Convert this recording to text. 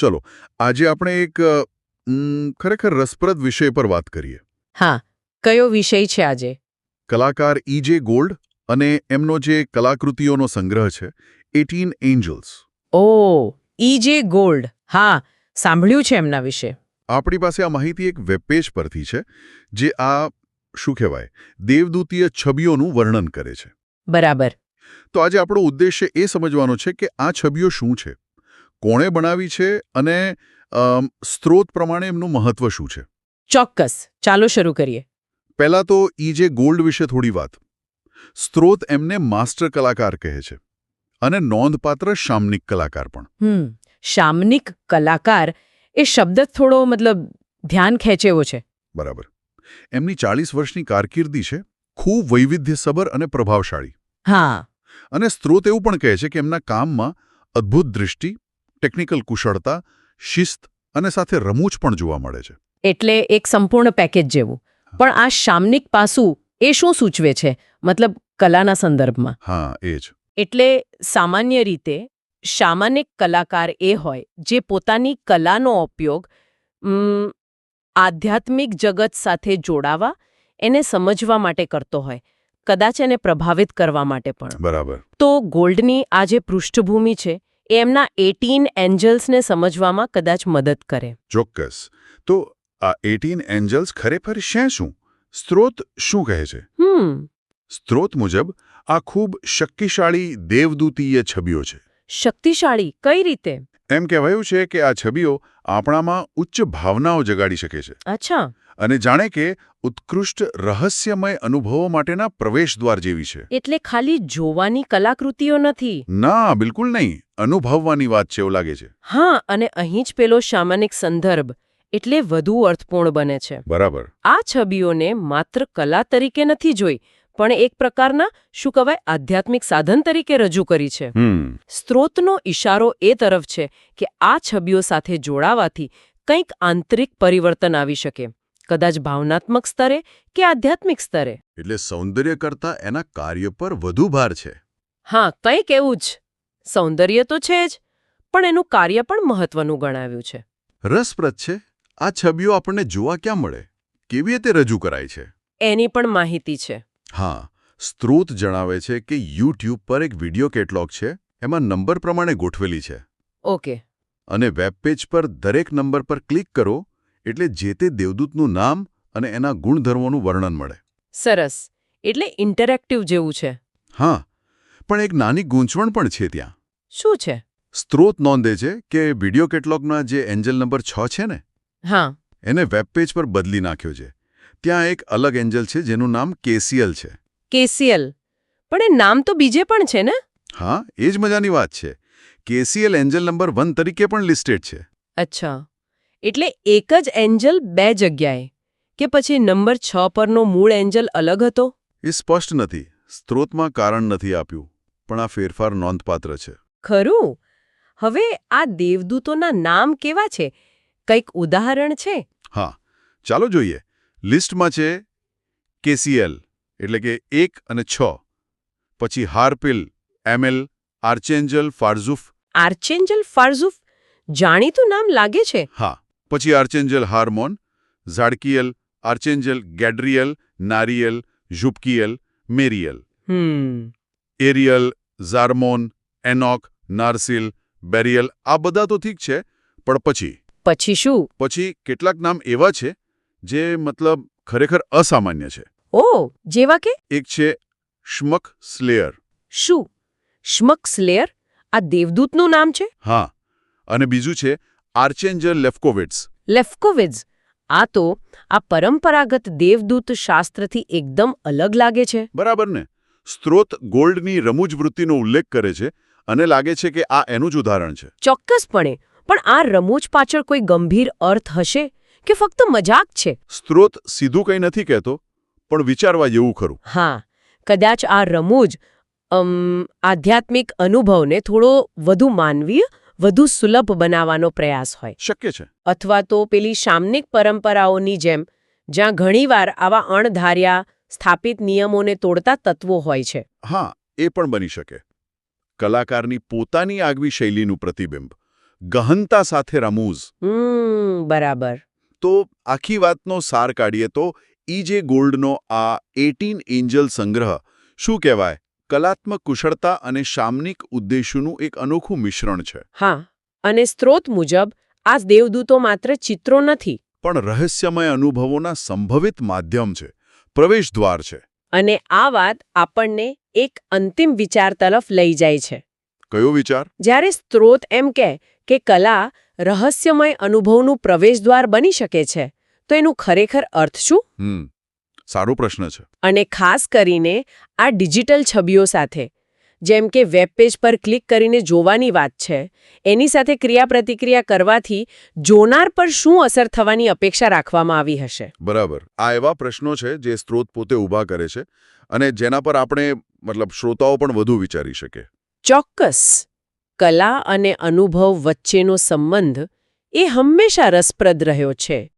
ચલો આજે આપણે એક ખરેખર રસપ્રદ વિષય પર વાત કરીએ. હા કયો વિષય છે આજે? કલાકાર ઈજે ગોલ્ડ અને એમનો જે કલાકૃતિઓનો સંગ્રહ છે એટીન એન્જલ્સ. ઓ ઈજે જે ગોલ્ડ. હા સાંભળ્યું છે એમના વિશે. આપણી પાસે આ માહિતી એક વેબપેજ પરથી છે જે આ શું કહેવાય દેવદૂતીય છબીઓનું વર્ણન કરે છે. બરાબર. તો આજે આપણો ઉદ્દેશ્ય એ સમજવાનો છે કે આ છબીઓ શું છે. કોણે બનાવી છે અને સ્ત્રોત પ્રમાણે એમનું મહત્વ શું છે? ચોક્કસ. ચાલો શરૂ કરીએ. પહેલા તો ઈજે ગોલ્ડ વિશે થોડી વાત. સ્ત્રોત એમને માસ્ટર કલાકાર કહે છે અને નોંધપાત્ર શામનિક કલાકાર પણ. હમ. શામનિક કલાકાર એ શબ્દ જ થોડો મતલબ ધ્યાન ખેંચેવો છે. બરાબર. એમની ચાલીસ વર્ષની કારકિર્દી છે ખૂબ વૈવિધ્યસભર અને પ્રભાવશાળી. હા. અને સ્ત્રોત એવું પણ કહે છે કે એમના કામમાં અદ્ભુત દૃષ્ટિ ટેકનિકલ કુશળતા શિસ્ત અને સાથે રમૂજ પણ જોવા મળે છે. એટલે એક સંપૂર્ણ પેકેજ જેવું. પણ આ શામનિક પાસું એ શું સૂચવે છે? મતલબ કલાના સંદર્ભમાં. હા એ જ. એટલે સામાન્ય રીતે શામાનિક કલાકાર એ હોય જે પોતાની કલાનો ઉપયોગ આધ્યાત્મિક જગત સાથે જોડાવા એને સમજવા માટે કરતો હોય. કદાચ એને પ્રભાવિત કરવા માટે પણ. બરાબર. તો ગોલ્ડની આ જે પૃષ્ઠભૂમિ છે એમના એટીન એન્જલ્સને સમજવામાં કદાચ મદદ કરે. ચોક્કસ. તો આ એટીન એન્જલ્સ ખરેખર છે શું? સ્ત્રોત શું કહે છે? હમ. સ્ત્રોત મુજબ આ ખૂબ શક્તિશાળી દેવદૂતીય છબીઓ છે. શક્તિશાળી? કઈ રીતે? એમ કહેવાયું છે કે આ છબીઓ આપણામાં ઉચ્ચ ભાવનાઓ જગાડી શકે છે. અચ્છા. અને જાણે કે ઉત્કૃષ્ટ રહસ્યમય અનુભવો માટેના પ્રવેશદ્વાર જેવી છે. એટલે ખાલી જોવાની કલાકૃતિઓ નથી? ના બિલકુલ નહીં. અનુભવવાની વાત છે એવું લાગે છે. હા અને અહીં જ પેલો શામાનિક સંદર્ભ એટલે વધુ અર્થપૂર્ણ બને છે. બરાબર. આ છબીઓને માત્ર કલા તરીકે નથી જોઈ પણ એક પ્રકારના શું કહેવાય આધ્યાત્મિક સાધન તરીકે રજૂ કરી છે. હમ. સ્ત્રોતનો ઇશારો એ તરફ છે કે આ છબીઓ સાથે જોડાવાથી કંઈક આંતરિક પરિવર્તન આવી શકે. કદાચ ભાવનાત્મક સ્તરે કે આધ્યાત્મિક સ્તરે. એટલે સૌંદર્ય કરતા એના કાર્ય પર વધુ ભાર છે. હા કંઈક એવું જ. સૌંદર્ય તો છે જ પણ એનું કાર્ય પણ મહત્વનું ગણાવ્યું છે. રસપ્રદ છે આ છબીઓ આપણને જોવા ક્યાં મળે? કેવી રીતે રજૂ કરાય છે? એની પણ માહિતી છે. હા સ્ત્રોત જણાવે છે કે યુટ્યુબ પર એક વિડિયો કેટલોગ છે એમાં નંબર પ્રમાણે ગોઠવેલી છે. ઓકે. અને વેબપેજ પર દરેક નંબર પર ક્લિક કરો એટલે જે તે દેવદૂતનું નામ અને એના ગુણધર્મોનું વર્ણન મળે. સરસ. એટલે ઇન્ટરેક્ટિવ જેવું છે. હા પણ એક નાની ગૂંચવણ પણ છે ત્યાં. શું છે? સ્ત્રોત નોંધે છે કે વિડિયો કેટલોગના જે એન્જલ નંબર છ છે ને હા. એને વેબપેજ પર બદલી નાખ્યો છે. ત્યાં એક અલગ એન્જલ છે જેનું નામ કેસીએલ છે. કેસીએલ. પણ એ નામ તો બીજે પણ છે ને? હા એ જ મજાની વાત છે. કેસીએલ એન્જલ નંબર વન તરીકે પણ લિસ્ટેડ છે. અચ્છા. એટલે એક જ એન્જલ બે જગ્યાએ? કે પછી નંબર છ પરનો મૂળ એન્જલ અલગ હતો? એ સ્પષ્ટ નથી. સ્ત્રોતમાં કારણ નથી આપ્યું. પણ આ ફેરફાર નોંધપાત્ર છે. ખરું? હવે આ દેવદૂતોના નામ કેવા છે? કંઈક ઉદાહરણ છે? હા ચાલો જોઈએ. લિસ્ટમાં છે કેસીએલ એટલે કે એક અને છ. પછી હાર્પિલ એમએલ આર્ચેન્જલ ફારઝુફ. આર્ચેન્જલ ફારઝુફ? જાણીતું નામ લાગે છે? હા પછી આર્ચેન્જલ હાર્મોન ઝાડકીયલ આર્ચેન્જલ ગેડ્રિયલ નારિયલ ઝુપકીયલ મેરિયલ. હમ. એરિયલ ઝાર્મોન એનોક નાર્સિલ બેરિયલ આ બધા તો ઠીક છે પણ પછી? પછી શું? પછી કેટલાક નામ એવા છે જે મતલબ ખરેખર અસામાન્ય છે. ઓ જેવા કે? એક છે શ્મક સ્લેયર. શું? શ્મક સ્લેયર? આ દેવદૂતનું નામ છે? હા અને બીજું છે આર્ચેન્જર લેફકોવિટ્સ લેફ્કોવિઝ આ તો આ પરંપરાગત દેવદૂત શાસ્ત્રથી એકદમ અલગ લાગે છે. બરાબર ને? સ્ત્રોત ગોલ્ડની રમૂજ વૃત્તિનો ઉલ્લેખ કરે છે અને લાગે છે કે આ એનું જ ઉદાહરણ છે. ચોક્કસપણે. પણ આ રમૂજ પાછળ કોઈ ગંભીર અર્થ હશે? કે ફક્ત મજાક છે? સ્ત્રોત સીધું કંઈ નથી કહેતો પણ વિચારવા જેવું ખરું. હા. કદાચ આ રમૂજ આધ્યાત્મિક અનુભવને થોડો વધુ માનવીય વધુ સુલભ બનાવવાનો પ્રયાસ હોય. શક્ય છે. અથવા તો પેલી શામનિક પરંપરાઓની જેમ જ્યાં ઘણીવાર આવા અણધાર્યા સ્થાપિત નિયમોને તોડતા તત્વો હોય છે. હા એ પણ બની શકે. કલાકારની પોતાની આગવી શૈલીનું પ્રતિબિંબ ગહનતા સાથે રમૂઝ બરાબર. તો આખી વાતનો સાર કાઢીએ તો ઈ જે ગોલ્ડનો આ એટીન એન્જલ સંગ્રહ શું કહેવાય? કલાત્મક કુશળતા અને શામનિક ઉદ્દેશોનું એક અનોખું મિશ્રણ છે. હા અને સ્ત્રોત મુજબ આ દેવદૂતો માત્ર ચિત્રો નથી. પણ રહસ્યમય અનુભવોના સંભવિત માધ્યમ છે. પ્રવેશદ્વાર છે. અને આ વાત આપણને એક અંતિમ વિચાર તરફ લઈ જાય છે. કયો વિચાર? જ્યારે સ્ત્રોત એમ કહે કે કલા રહસ્યમય અનુભવનું પ્રવેશદ્વાર બની શકે છે તો એનું ખરેખર અર્થ શું? સારો પ્રશ્ન છે. અને ખાસ કરીને આ ડિજિટલ છબીઓ સાથે જેમ કે વેબ પેજ પર ક્લિક કરીને જોવાની વાત છે. એની સાથે ક્રિયાપ્રતિક્રિયા કરવાથી જોનાર પર શું અસર થવાની અપેક્ષા રાખવામાં આવી હશે? બરાબર. આ એવા પ્રશ્નો છે જે સ્ત્રોત પોતે ઊભા કરે છે અને જેના પર આપણે મતલબ શ્રોતાઓ પણ વધુ વિચારી શકે. ચોક્કસ. કલા અને અનુભવ વચ્ચેનો સંબંધ એ હંમેશા રસપ્રદ રહ્યો છે.